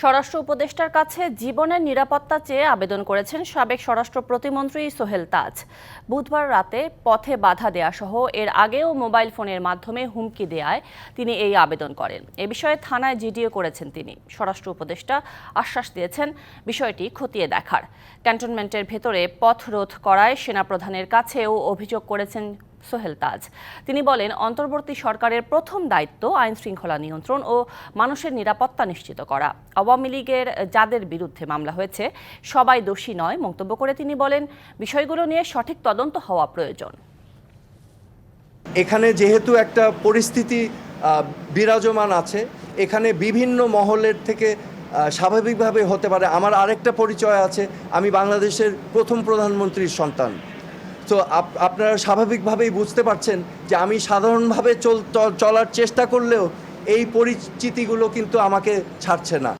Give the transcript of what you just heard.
স্বরাষ্ট্র উপদেষ্টার কাছে জীবনের নিরাপত্তা চেয়ে আবেদন করেছেন সাবেক স্বরাষ্ট্র প্রতিমন্ত্রী সোহেল তাজ। বুধবার রাতে পথে বাধা দেয়া সহ এর আগেও মোবাইল ফোনের মাধ্যমে হুমকি দেয়ায় তিনি এই আবেদন করেন। এ বিষয়ে থানায় জিডিও করেছেন তিনি। স্বরাষ্ট্র উপদেষ্টা আশ্বাস দিয়েছেন বিষয়টি খতিয়ে দেখার। ক্যান্টনমেন্টের ভেতরে পথ রোধ করায় সেনাপ্রধানের কাছেও অভিযোগ করেছেন সোহেল তাজ। তিনি বলেন, অন্তর্বর্তী সরকারের প্রথম দায়িত্ব আইন শৃঙ্খলা নিয়ন্ত্রণ ও মানুষের নিরাপত্তা নিশ্চিত করা। আওয়ামী লীগের যাদের বিরুদ্ধে মামলা হয়েছে, সবাই দোষী নয়, মন্তব্য করে তিনি বলেন, বিষয়গুলো নিয়ে সঠিক তদন্ত হওয়া প্রয়োজন। এখানে যেহেতু একটা পরিস্থিতি বিরাজমান আছে, এখানে বিভিন্ন মহলের থেকে স্বাভাবিকভাবে হতে পারে। আমার আরেকটা পরিচয় আছে, আমি বাংলাদেশের প্রথম প্রধানমন্ত্রীর সন্তান। তো আপ- আপনারা স্বাভাবিকভাবেই বুঝতে পারছেন যে আমি সাধারণভাবে চলার চেষ্টা করলেও এই পরিচিতিগুলো কিন্তু আমাকে ছাড়ছে না।